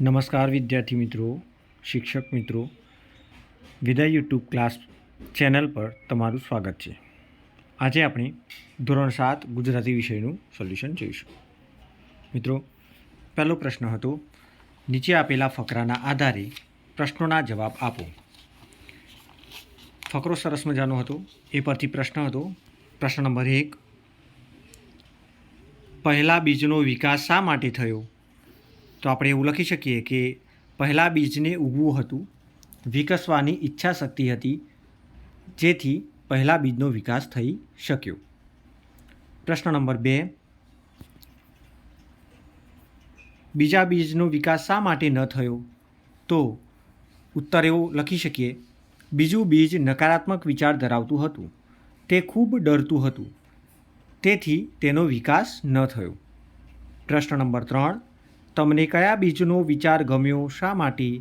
નમસ્કાર વિદ્યાર્થી મિત્રો, શિક્ષક મિત્રો. વિદય યુટ્યુબ ક્લાસ ચેનલ પર તમારું સ્વાગત છે. આજે આપણે ધોરણ સાત ગુજરાતી વિષયનું સોલ્યુશન જોઈશું. મિત્રો, પહેલો પ્રશ્ન હતો, નીચે આપેલા ફકરાના આધારે પ્રશ્નોના જવાબ આપો. ફકરો સરસ મજાનો હતો. એ પરથી પ્રશ્ન હતો, પ્રશ્ન નંબર એક, પહેલા બીજનો વિકાસ શા માટે થયો? તો આપણે એવું લખી શકીએ કે પહેલાં બીજને ઉગવું હતું, વિકસવાની ઈચ્છા શક્તિ હતી, જેથી પહેલા બીજનો વિકાસ થઈ શક્યો. પ્રશ્ન નંબર બે. બીજા બીજનો વિકાસ શા માટે ન થયો? તો ઉત્તર એવો લખી શકીએ. બીજું બીજ નકારાત્મક વિચાર ધરાવતું હતું. તે ખૂબ ડરતું હતું. તેથી તેનો વિકાસ ન થયો. પ્રશ્ન નંબર ત્રણ. તમને કયા બીજનો વિચાર ગમ્યો? શા માટે?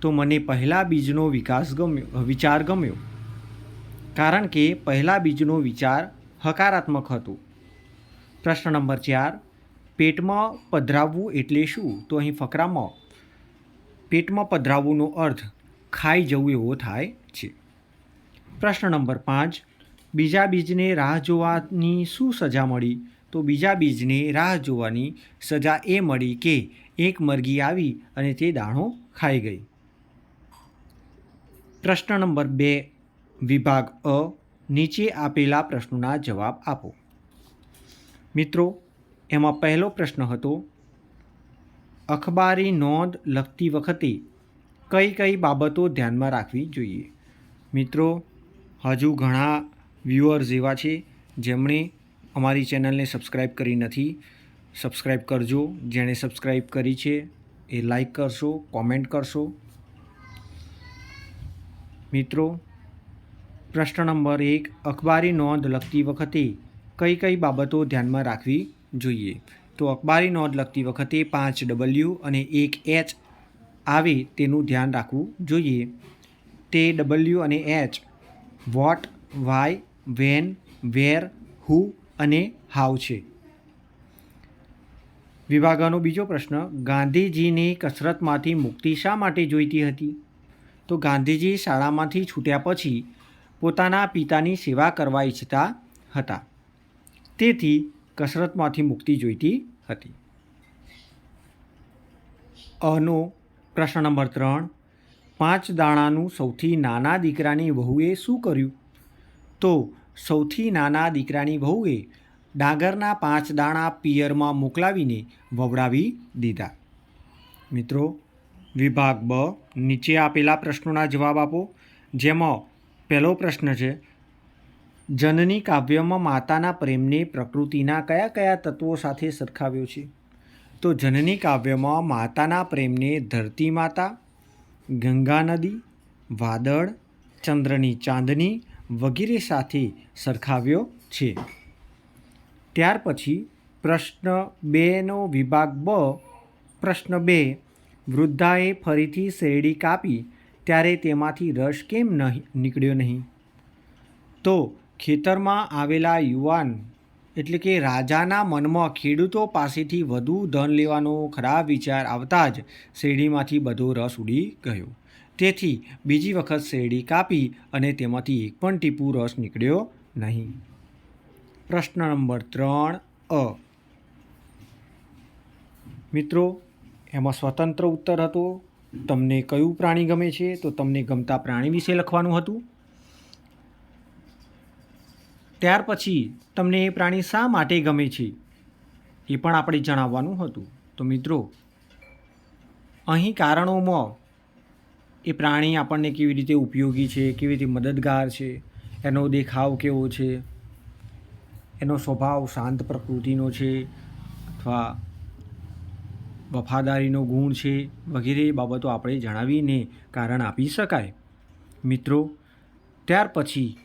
તો મને પહેલા બીજનો વિકાસ ગમ્યો વિચાર ગમ્યો. કારણ કે પહેલા બીજનો વિચાર હકારાત્મક હતો. પ્રશ્ન નંબર ચાર, પેટમાં પધરાવવું એટલે શું? તો અહીં ફકરામાં, પેટમાં પધરાવવુંનો અર્થ ખાઈ જવું એવો થાય છે. પ્રશ્ન નંબર પાંચ, બીજા બીજને રાહ જોવાની શું સજા મળી? તો બીજા બીજને રાહ જોવાની સજા એ મળી કે એક મરઘી આવી અને તે દાણો ખાઈ ગઈ. પ્રશ્ન નંબર બે, વિભાગ અ, નીચે આપેલા પ્રશ્નોના જવાબ આપો. મિત્રો, એમાં પહેલો પ્રશ્ન હતો, અખબારી નોંધ લખતી વખતે કઈ કઈ બાબતો ધ્યાનમાં રાખવી જોઈએ? મિત્રો, હજુ ઘણા વ્યુઅર્સ એવા છે જેમણે અમારી ચેનલને સબસ્ક્રાઈબ કરી નથી સબસ્ક્રાઈબ કરજો. જેણે સબસ્ક્રાઈબ કરી છે, એ લાઈક કરશો, કોમેન્ટ કરશો. મિત્રો, પ્રશ્ન નંબર એક, અખબારી નોંધ લખતી વખતે કઈ કઈ બાબતો ધ્યાનમાં રાખવી જોઈએ? તો અખબારી નોંધ લખતી વખતે પાંચ ડબલ્યુ અને એક એચ આવે તેનું ધ્યાન રાખવું જોઈએ. તે ડબલ્યુ અને H what why when where who અને હાવ છે. વિભાગનો બીજો પ્રશ્ન, ગાંધીજીને કસરતમાંથી મુક્તિ શા માટે જોઈતી હતી? તો ગાંધીજી શાળામાંથી છૂટ્યા પછી પોતાના પિતાની સેવા કરવા ઈચ્છતા હતા. તેથી કસરતમાંથી મુક્તિ જોઈતી હતી. અનો પ્રશ્ન નંબર ત્રણ, પાંચ દાણાનું સૌથી નાના દીકરાની વહુએ શું કર્યું? તો સૌથી નાના દીકરાની વહુએ ડાંગરના પાંચ દાણા પિયરમાં મોકલાવીને વવડાવી દીધા. મિત્રો, વિભાગ બ નીચે આપેલા પ્રશ્નોના જવાબ આપો. જેમાં પહેલો પ્રશ્ન છે, જનની કાવ્યમાં માતાના પ્રેમને પ્રકૃતિના કયા કયા તત્વો સાથે સરખાવ્યો છે? તો જનની કાવ્યમાં માતાના પ્રેમને ધરતી માતા, ગંગા નદી, વાદળ, ચંદ્રની ચાંદની વગેરે સાથે સરખાવ્યો છે. ત્યાર પછી પ્રશ્ન બેનો વિભાગ બ, પ્રશ્ન બે, વૃદ્ધાએ ફરીથી શેરડી કાપી, ત્યારે તેમાંથી રસ કેમ નહીં, નીકળ્યો નહીં? તો ખેતરમાં આવેલા યુવાન, એટલે કે રાજાના મનમાં ખેડૂતો પાસેથી વધુ ધન લેવાનો ખરાબ વિચાર આવતા જ શેરડીમાંથી બધો રસ ઉડી ગયો. તેથી બીજી વખત શેરડી કાપી અને તેમાંથી એક પણ ટીપું રસ નીકળ્યો નહીં. પ્રશ્ન નંબર ત્રણ, અ. મિત્રો, એમાં સ્વતંત્ર ઉત્તર હતો. તમને કયું પ્રાણી ગમે છે? તો તમને ગમતા પ્રાણી વિશે લખવાનું હતું. ત્યાર પછી તમને એ પ્રાણી શા માટે ગમે છે? એ પણ આપણે જણાવવાનું હતું. તો મિત્રો, અહીં કારણોમાં એ પ્રાણી આપણને કેવી રીતે ઉપયોગી છે, કેવી રીતે મદદગાર છે, એનો દેખાવ કેવો છે, એનો સ્વભાવ શાંત પ્રકૃતિનો છે અથવા વફાદારીનો ગુણ છે વગેરે બાબતો આપણે જણાવીને કારણ આપી શકાય. મિત્રો, ત્યાર પછી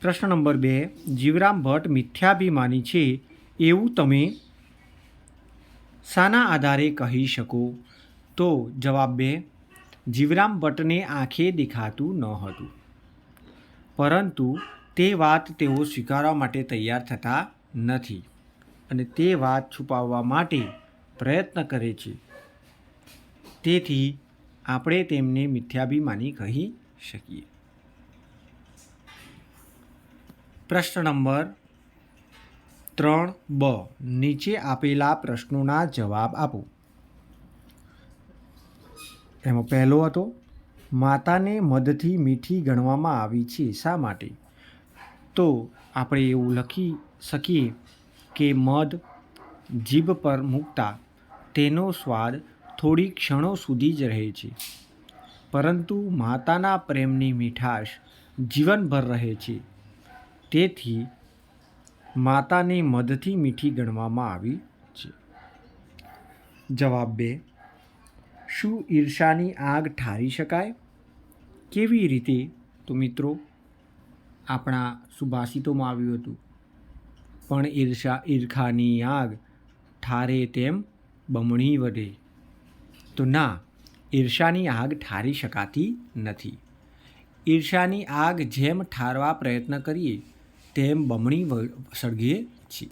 પ્રશ્ન નંબર બે, જીવરામ ભટ્ટ મિથ્યાભિમાની છે એવું તમે શાના આધારે કહી શકો? તો જવાબ બે જીવરામ ભટ્ટને આંખે દેખાતું ન હતું. પરંતુ તે વાત તેઓ સ્વીકારવા માટે તૈયાર થતા નથી અને તે વાત છુપાવવા માટે પ્રયત્ન કરે છે. તેથી આપણે તેમને મિથ્યાભિમાની કહી શકીએ. પ્રશ્ન નંબર ત્રણ બ. નીચે આપેલા પ્રશ્નોના જવાબ આપો. એમાં પહેલો હતો, માતાને મધથી મીઠી ગણવામાં આવી છે, શા માટે? તો આપણે એવું લખી શકીએ કે મધ જીભ પર મૂકતા તેનો સ્વાદ થોડી ક્ષણો સુધી જ રહે છે. પરંતુ માતાના પ્રેમની મીઠાશ જીવનભર રહે છે. તેથી માતાને મધથી મીઠી ગણવામાં આવી છે. જવાબ બે. શું ઈર્ષાની આગ ઠારી શકાય? કેવી રીતે તો મિત્રો આપણા સુભાષિતોમાં આવ્યું હતું? પણ ઈર્ષા, ઈર્ખાની આગ ઠારે તેમ બમણી વધે. તો ના, ઈર્ષાની આગ ઠારી શકાતી નથી. ઈર્ષાની આગ જેમ ઠારવા પ્રયત્ન કરીએ, તેમ બમણી સળગીએ છીએ.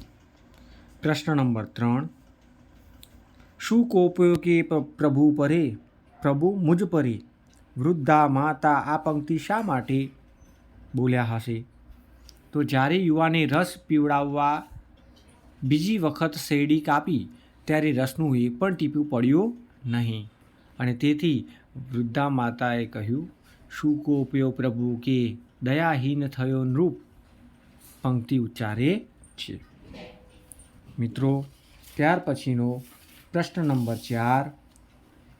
પ્રશ્ન નંબર ત્રણ શું કોપ્યો કે પ્રભુ પરે? પ્રભુ મુજ પરે. વૃદ્ધા માતા આ પંક્તિ શા માટે? બોલ્યા હશે. તો જ્યારે યુવાને રસ પીવડાવવા બીજી વખત શેરડી કાપી, ત્યારે રસનું એ પણ ટીપ્યું પડ્યું નહીં. અને તેથી વૃદ્ધા માતાએ કહ્યું, શું કોપ્યો પ્રભુ કે દયાહીન થયો નૃપ? પંક્તિ ઉચ્ચારે છે. મિત્રો, ત્યાર પછીનો પ્રશ્ન નંબર ચાર,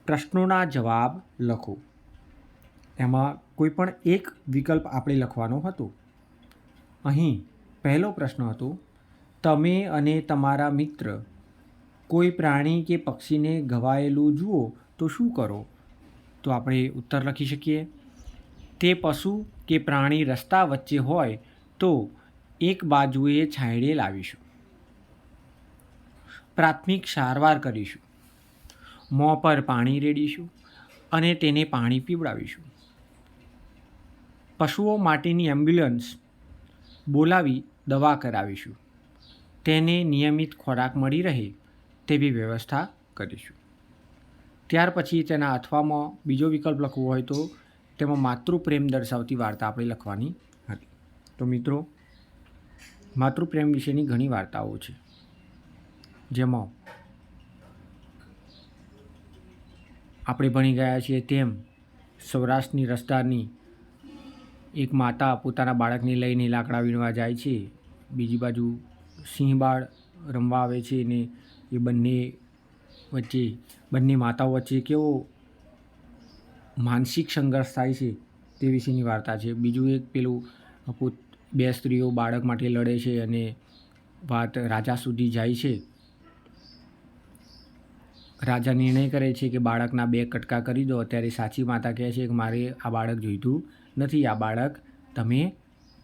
પ્રશ્નોના જવાબ લખો. એમાં કોઈ પણ એક વિકલ્પ આપણે લખવાનો હતો. અહીં પહેલો પ્રશ્ન હતો, તમે અને તમારા મિત્ર કોઈ પ્રાણી કે પક્ષીને ઘવાયેલું જુઓ તો શું કરો? તો આપણે ઉત્તર લખી શકીએ. તે પશુ કે પ્રાણી રસ્તા વચ્ચે હોય તો એક બાજુએ છાંયડે લાવીશું. પ્રાથમિક સારવાર કરીશું. મોં પર પાણી રેડીશું અને તેને પાણી પીવડાવીશું. પશુઓ માટેની એમ્બ્યુલન્સ બોલાવી દવા કરાવીશું. તેને નિયમિત ખોરાક મળી રહે તેવી વ્યવસ્થા કરીશું. ત્યાર પછી તેના અથવામાં બીજો વિકલ્પ લખવો હોય તો તેમાં માતૃપ્રેમ દર્શાવતી વાર્તા આપણે લખવાની હતી. તો મિત્રો, માતૃપ્રેમ વિશેની ઘણી વાર્તાઓ છે. જેમાં આપણે ભણી ગયા છીએ તેમ સૌરાષ્ટ્રની રસ્તાની એક માતા પોતાના બાળકને લઈને લાકડા વીણવા જાય છે. બીજી બાજુ સિંહબાળ રમવા આવે છે ને એ બંને વચ્ચે, બંને માતાઓ વચ્ચે કેવો માનસિક સંઘર્ષ થાય છે તે વિશેની વાર્તા છે. બીજું એક પેલું પોત, બે સ્ત્રીઓ બાળક માટે લડે છે અને વાત રાજા સુધી જાય છે. રાજા નિર્ણય કરે છે કે બાળકના બે કટકા કરી દો. ત્યારે સાચી માતા કહે છે કે મારે આ બાળક જોઈતું નથી. આ બાળક તમે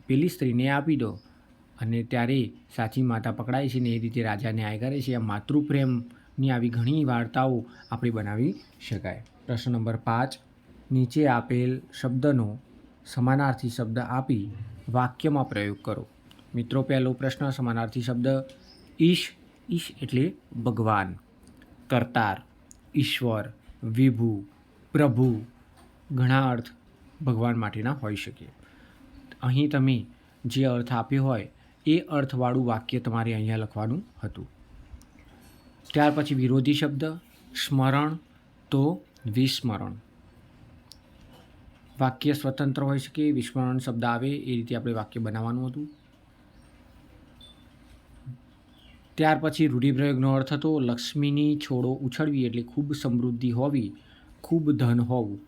પેલી સ્ત્રીને આપી દો. અને ત્યારે સાચી માતા પકડાય છે ને એ રીતે રાજા ન્યાય કરે છે. આ માતૃપ્રેમની આવી ઘણી વાર્તાઓ આપણે બનાવી શકાય. પ્રશ્ન નંબર પાંચ. નીચે આપેલ શબ્દનો સમાનાર્થી શબ્દ આપી વાક્યમાં પ્રયોગ કરો. મિત્રો, પહેલો પ્રશ્ન સમાનાર્થી શબ્દ ઈશ. ઈશ એટલે ભગવાન. કરતાર, ઈશ્વર, વિભુ, પ્રભુ, ઘણા અર્થ ભગવાન માટેના હોઈ શકે. અહીં તમે જે અર્થ આપ્યો હોય, એ અર્થવાળું વાક્ય તમારે અહીંયા લખવાનું હતું. ત્યાર પછી વિરોધી શબ્દ, સ્મરણ તો વિસ્મરણ. વાક્ય સ્વતંત્ર હોઈ શકે, વિસ્મરણ શબ્દ આવે, એ રીતે આપણે વાક્ય બનાવવાનું હતું. ત્યાર પછી રૂઢિપ્રયોગનો અર્થ હતો, લક્ષ્મીની છોડો ઉછળવી એટલે ખૂબ સમૃદ્ધિ હોવી, ખૂબ ધન હોવું.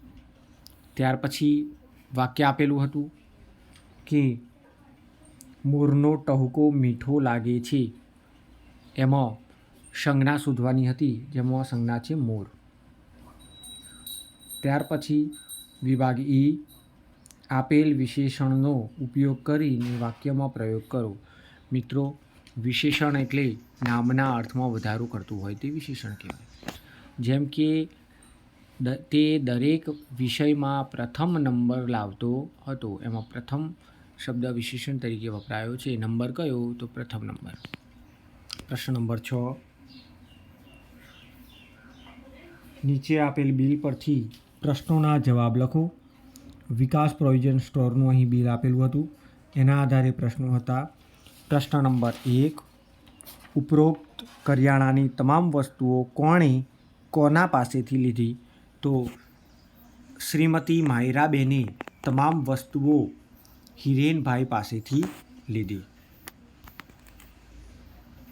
ત્યાર પછી વાક્ય આપેલું હતું કે, મોરનો ટહુકો મીઠો લાગે છે. એમાં સંજ્ઞા શોધવાની હતી, જેમાં સંજ્ઞા છે મોર. ત્યાર પછી વિભાગ ઈ, આપેલ વિશેષણનો ઉપયોગ કરીને વાક્યમાં પ્રયોગ કરો. મિત્રો વિશેષણ એટલે નામના અર્થમાં વધારો કરતું હોય તે વિશેષણ કહેવાય. જેમ કે તે દરેક વિષયમાં પ્રથમ નંબર લાવતો હતો. એમાં પ્રથમ શબ્દ વિશેષણ તરીકે વપરાયો છે. નંબર કયો? તો પ્રથમ નંબર. પ્રશ્ન નંબર છ. નીચે આપેલ બિલ પરથી પ્રશ્નોના જવાબ લખો. વિકાસ પ્રોવિઝન સ્ટોરનું અહીં બિલ આપેલું હતું. એના આધારે પ્રશ્નો હતા. પ્રશ્ન નંબર એક, ઉપરોક્ત કરિયાણાની તમામ વસ્તુઓ કોણે કોના પાસેથી લીધી? તો શ્રીમતી માયરાબેને તમામ વસ્તુઓ હિરેનભાઈ પાસેથી લીધી.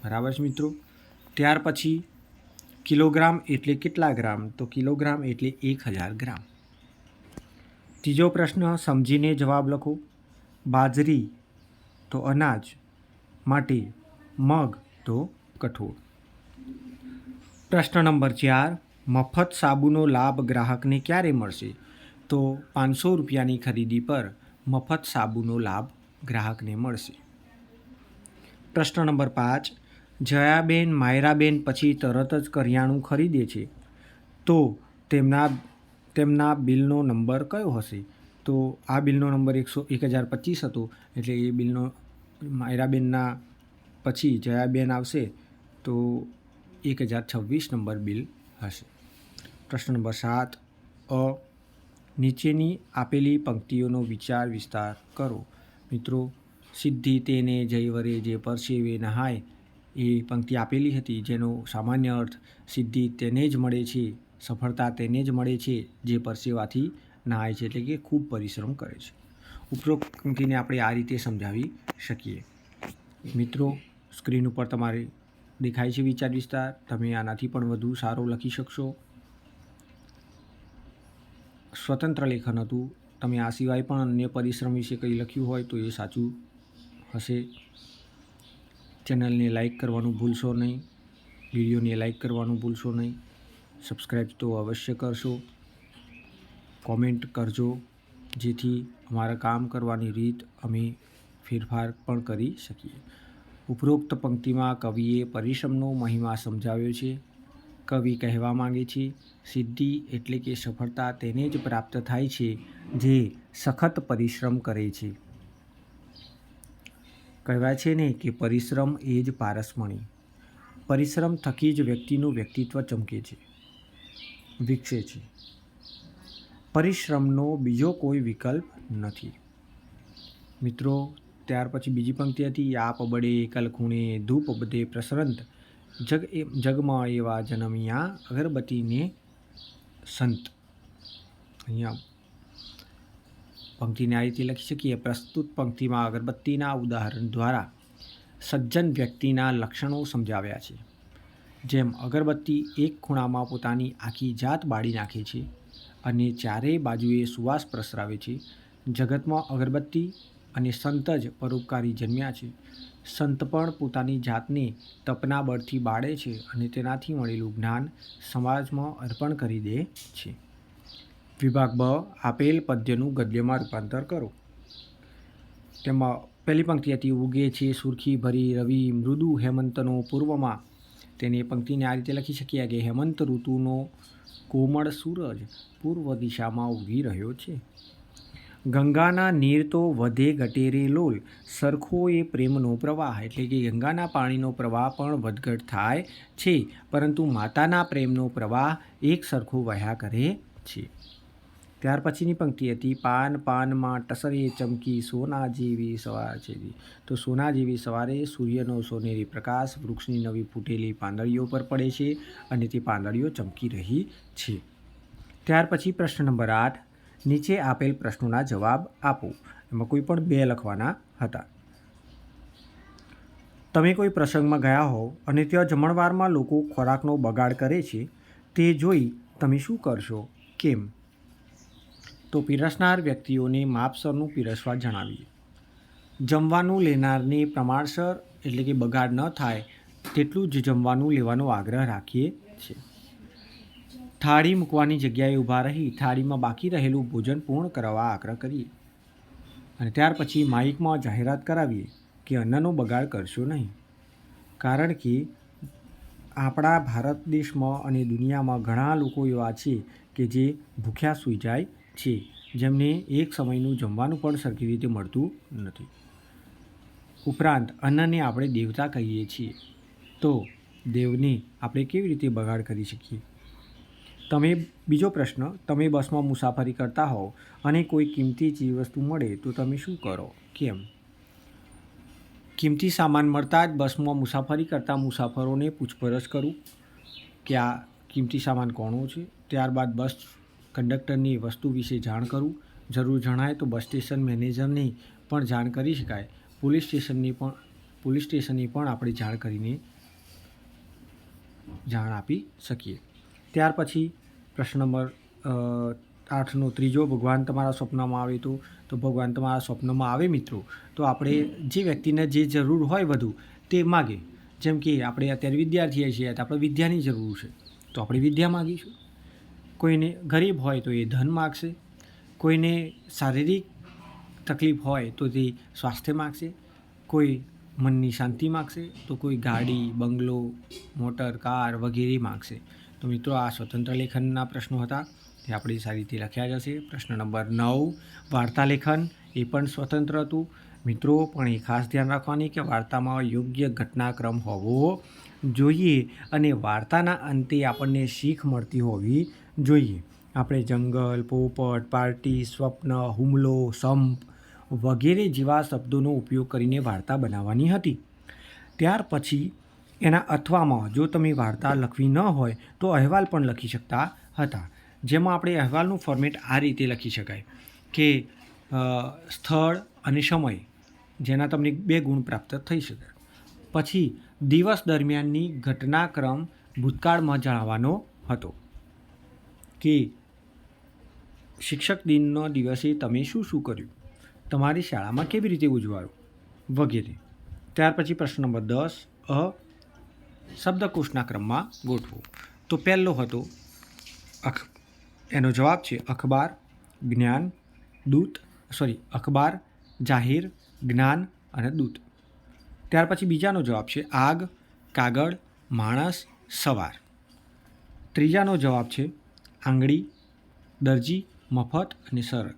બરાબર છે મિત્રો? ત્યાર પછી કિલોગ્રામ એટલે કેટલા ગ્રામ? તો કિલોગ્રામ એટલે એક હજાર ગ્રામ. ત્રીજો પ્રશ્ન સમજીને જવાબ લખો. બાજરી તો અનાજ માટે, મગ તો કઠોળ. પ્રશ્ન નંબર ચાર, મફત સાબુનો લાભ ગ્રાહકને ક્યારે મળશે? તો પાંચસો રૂપિયાની ખરીદી પર મફત સાબુનો લાભ ગ્રાહકને મળશે. પ્રશ્ન નંબર પાંચ, જયાબેન, માયરાબેન પછી તરત જ કરિયાણું ખરીદે છે. તો તેમના તેમના બિલનો નંબર કયો હશે? તો આ બિલનો નંબર એકસો, એક હજાર પચીસ હતો, એટલે એ બિલનો માયરાબેનના પછી જયાબેન આવશે, તો એક હજાર છવ્વીસ નંબર બિલ હશે. પ્રશ્ન નંબર સાત, અ, નીચેની આપેલી પંક્તિઓનો વિચાર વિસ્તાર કરો. મિત્રો, સિદ્ધિ તેને જયવરે જે પરસેવે નહાય, એ પંક્તિ આપેલી હતી, જેનો સામાન્ય અર્થ સિદ્ધિ તેને જ મળે છે, સફળતા તેને જ મળે છે, જે પરસેવાથી નહાય છે, એટલે કે ખૂબ પરિશ્રમ કરે છે. ઉપરોક્ત પંક્તિને આપણે આ રીતે સમજાવી શકીએ. મિત્રો, સ્ક્રીન ઉપર તમારે દેખાય છે વિચાર વિસ્તાર. તમે આનાથી પણ વધુ સારો લખી શકશો. સ્વતંત્ર લેખન હતું. તમે આ સિવાય પણ અન્ય પરિશ્રમ વિશે કંઈ લખ્યું હોય તો એ સાચું હશે. ચેનલને લાઈક કરવાનું ભૂલશો નહીં. વિડીયોને લાઈક કરવાનું ભૂલશો નહીં. સબસ્ક્રાઈબ તો અવશ્ય કરશો. કોમેન્ટ કરજો. જેથી અમારા કામ કરવાની રીત અમે ફેરફાર પણ કરી શકીએ. ઉપરોક્ત પંક્તિમાં કવિએ પરિશ્રમનો મહિમા સમજાવ્યો છે. કવિ કહેવા માંગે છે, સિદ્ધિ એટલે કે સફળતા તેને જ પ્રાપ્ત થાય છે જે સખત પરિશ્રમ કરે છે. કહેવાય છે ને કે પરિશ્રમ એ જ પારસમણી. પરિશ્રમ થકી જ વ્યક્તિનું વ્યક્તિત્વ ચમકે છે. વિકસે છે. પરિશ્રમનો બીજો કોઈ વિકલ્પ નથી. મિત્રો, ત્યાર પછી બીજી પંક્તિ હતી આપ બડે એકલ ખૂણે, ધૂપ બધે પ્રસરંત, જગ એ, જગમાં એવા જનમિયા અગરબત્તીને સંત. અહીંયા પંક્તિને આ રીતે લખી શકીએ. પ્રસ્તુત પંક્તિમાં અગરબત્તીના ઉદાહરણ દ્વારા સજ્જન વ્યક્તિના લક્ષણો સમજાવ્યા છે. જેમ અગરબત્તી એક ખૂણામાં પોતાની આખી જાત બાળી નાખે છે અને ચારેય બાજુએ સુવાસ પ્રસરાવે છે. જગતમાં અગરબત્તી અને સંત જ પરોપકારી જન્મ્યા છે. સંત પણ પોતાની જાતને તપના બળથી બાળે છે અને તેનાથી મળેલું જ્ઞાન સમાજમાં અર્પણ કરી દે છે. વિભાગ બ, આપેલ પદ્યનું ગદ્યમાં રૂપાંતર કરો. તેમાં પહેલી પંક્તિ હતી, ઉગે છે સુરખી ભરી રવિ, મૃદુ હેમંતનો પૂર્વમાં. તેને પંક્તિને આ રીતે લખી શકીએ કે હેમંત ઋતુનો કોમળ સૂરજ પૂર્વ દિશામાં ઉગી રહ્યો છે. ગંગાના નીર તો વધે ગટેરે લોલ, સરખો એ પ્રેમનો પ્રવાહ, એટલે કે ગંગાના પાણીનો પ્રવાહ પણ વધઘટ થાય છે, પરંતુ માતાના પ્રેમનો પ્રવાહ એક સરખો વહ્યા કરે છે. ત્યાર પછીની પંક્તિ હતી, પાન, પાનમાં ટસરે ચમકી સોના જેવી સવાર છે તો સોના જેવી સવારે સૂર્યનો સોનેરી પ્રકાશ વૃક્ષની નવી ફૂટેલી પાંદડીઓ પર પડે છે અને તે પાંદડીઓ ચમકી રહી છે. ત્યાર પછી પ્રશ્ન નંબર આઠ, નીચે આપેલ પ્રશ્નોના જવાબ આપો. એમાં કોઈ પણ બે લખવાના હતા. તમે કોઈ પ્રસંગમાં ગયા હો અને ત્યાં જમણવારમાં લોકો ખોરાકનો બગાડ કરે છે, તે જોઈ તમે શું કરશો? કેમ? તો પીરસનાર વ્યક્તિઓને માપસરનું પીરસવા જણાવીએ. જમવાનું લેનારને પ્રમાણસર, એટલે કે બગાડ ન થાય, તેટલું જ જમવાનું લેવાનો આગ્રહ રાખીએ છીએ. થાળી મૂકવાની જગ્યાએ ઊભા રહી, થાળીમાં બાકી રહેલું ભોજન પૂર્ણ કરવા આગ્રહ કરીએ. અને ત્યાર પછી માઇકમાં જાહેરાત કરાવીએ કે અન્નનો બગાડ કરશો નહીં. કારણ કે આપણા ભારત દેશમાં અને દુનિયામાં ઘણા લોકો એવા છે કે જે ભૂખ્યા સૂઈ જાય છે, જેમને એક સમયનું જમવાનું પણ સરખી રીતે મળતું નથી. ઉપરાંત, અન્નને આપણે દેવતા કહીએ છીએ. તો, દેવને આપણે કેવી રીતે બગાડ કરી શકીએ? તમે, બીજો પ્રશ્ન, તમે બસમાં મુસાફરી કરતા હોવ અને કોઈ કિંમતી ચીજવસ્તુ મળે, તો તમે શું કરો? કેમ? કિંમતી સામાન મળતા જ બસમાં મુસાફરી કરતા મુસાફરોને પૂછપરછ કરું. કે આ કિંમતી સામાન કોણો છે? ત્યારબાદ બસ કંડક્ટરની વસ્તુ વિશે જાણ કરું? જરૂર જણાય તો બસ સ્ટેશન મેનેજરની પણ જાણ કરી શકાય. પોલીસ સ્ટેશનની પણ, પોલીસ સ્ટેશનની પણ આપણે જાણ કરીને જાણ આપી શકીએ. ત્યાર પછી પ્રશ્ન નંબર આઠનો ત્રીજો, ભગવાન તમારા સ્વપ્નમાં આવે તો તો ભગવાન તમારા સ્વપ્નમાં આવે મિત્રો. તો આપણે જે વ્યક્તિને જે જરૂર હોય વધુ, તે માગે. જેમ કે આપણે અત્યારે વિદ્યાર્થીએ છીએ, તો આપણે વિદ્યાની જરૂર છે. તો આપણે વિદ્યા માગીશું. કોઈને ગરીબ હોય તો એ ધન માગશે, કોઈને શારીરિક તકલીફ હોય તો તે સ્વાસ્થ્ય માગશે, કોઈ મનની શાંતિ માગશે તો કોઈ ગાડી, બંગલો, મોટર, કાર વગેરે માગશે. તો મિત્રો, આ સ્વતંત્ર લેખનના પ્રશ્નો હતા. તે આપણે સારી રીતે લખ્યા જશે. પ્રશ્ન નંબર નવ, વાર્તા લેખન. એ પણ સ્વતંત્ર હતું. મિત્રો, પણ એ ખાસ ધ્યાન રાખવાની કે વાર્તામાં યોગ્ય ઘટનાક્રમ હોવો જોઈએ અને વાર્તાના અંતે આપણને શીખ મળતી હોવી જોઈએ. આપણે જંગલ, પોપટ, પાર્ટી, સ્વપ્ન, હુમલો, સંપ વગેરે જેવા શબ્દોનો ઉપયોગ કરીને વાર્તા બનાવવાની હતી. ત્યાર પછી એના અથવામાં જો તમે વાર્તા લખવી ન હોય તો અહેવાલ પણ લખી શકતા હતા. જેમાં આપણે અહેવાલનું ફોર્મેટ આ રીતે લખી શકાય કે સ્થળ અને સમય, જેના તમને બે ગુણ પ્રાપ્ત થઈ શકે. પછી દિવસ દરમિયાનની ઘટનાક્રમ ભૂતકાળમાં જણાવવાનો હતો. કે શિક્ષક દિનનો દિવસે તમે શું શું કર્યું? તમારી શાળામાં કેવી રીતે ઉજવાયું? વગેરે. ત્યાર પછી પ્રશ્ન નંબર દસ, અ, શબ્દકોશના ક્રમમાં ગોઠવો. તો પહેલો હતો અખ, એનો જવાબ છે અખબાર, જ્ઞાન, દૂત સોરી અખબાર, જાહેર, જ્ઞાન અને દૂત. ત્યાર પછી બીજાનો જવાબ છે આગ, કાગળ, માણસ, સવાર. ત્રીજાનો જવાબ છે આંગળી, દરજી, મફત અને શરત.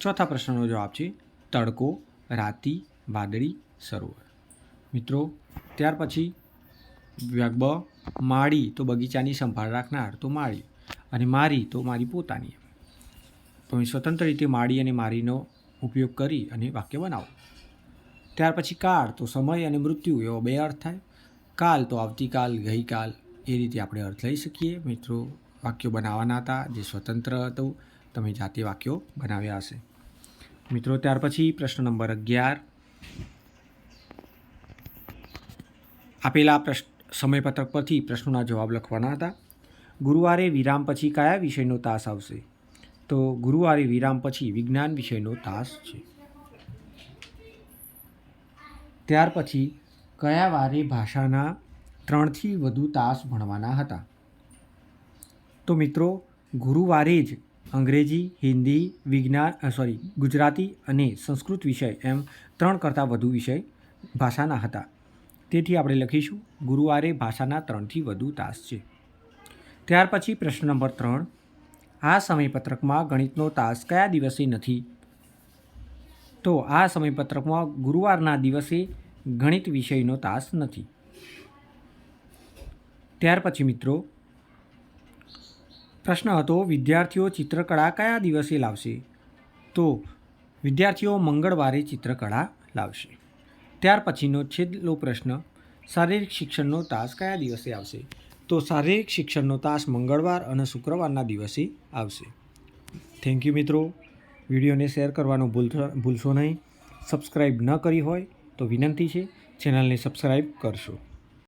ચોથા પ્રશ્નનો જવાબ છે, તડકો, રાતી, વાદળી, સરોવર. મિત્રો, ત્યાર પછી બ માળી તો બગીચાની સંભાળ રાખનાર તો માળી અને મારી તો મારી પોતાની તમે સ્વતંત્ર રીતે માળી અને મારીનો ઉપયોગ કરી અને વાક્ય બનાવો. ત્યાર પછી કાળ તો સમય અને મૃત્યુ, એવો બે અર્થ થાય. કાલ તો આવતીકાલ, ગઈકાલ, એ રીતે આપણે અર્થ લઈ શકીએ. મિત્રો વાક્યો બનાવવાના હતા, જે સ્વતંત્ર હતું. તમે જાતે વાક્યો બનાવ્યા હશે. મિત્રો, ત્યાર પછી પ્રશ્ન નંબર અગિયાર. આપેલા પ્રશ્ન સમયપત્રક પરથી પ્રશ્નોના જવાબ લખવાના હતા. ગુરુવારે વિરામ પછી કયા વિષયનો તાસ આવશે? તો ગુરુવારે વિરામ પછી વિજ્ઞાન વિષયનો તાસ છે. ત્યાર પછી કયા વારે ભાષાના ત્રણથી વધુ તાસ ભણવાના હતા? તો મિત્રો, ગુરુવારે જ અંગ્રેજી, હિન્દી, વિજ્ઞાન સોરી ગુજરાતી અને સંસ્કૃત વિષય એમ ત્રણ કરતાં વધુ વિષય ભાષાના હતા. તેથી આપણે લખીશું, ગુરુવારે ભાષાના ત્રણથી વધુ તાસ છે. ત્યાર પછી પ્રશ્ન નંબર ત્રણ, આ સમયપત્રકમાં ગણિતનો તાસ કયા દિવસે નથી? તો આ સમયપત્રકમાં ગુરુવારના દિવસે ગણિત વિષયનો તાસ નથી. ત્યાર પછી મિત્રો પ્રશ્ન હતો, વિદ્યાર્થીઓ ચિત્રકળા કયા દિવસે લાવશે? તો વિદ્યાર્થીઓ મંગળવારે ચિત્રકળા લાવશે. ત્યાર પછીનો છેલ્લો પ્રશ્ન, શારીરિક શિક્ષણનો તાસ કયા દિવસે આવશે? તો શારીરિક શિક્ષણનો તાસ મંગળવાર અને શુક્રવારના દિવસે આવશે. થેન્ક યુ મિત્રો. વિડીયોને શેર કરવાનું ભૂલશો ભૂલશો નહીં. સબસ્ક્રાઈબ ન કરી હોય તો વિનંતી છે, ચેનલને સબસ્ક્રાઈબ કરશો.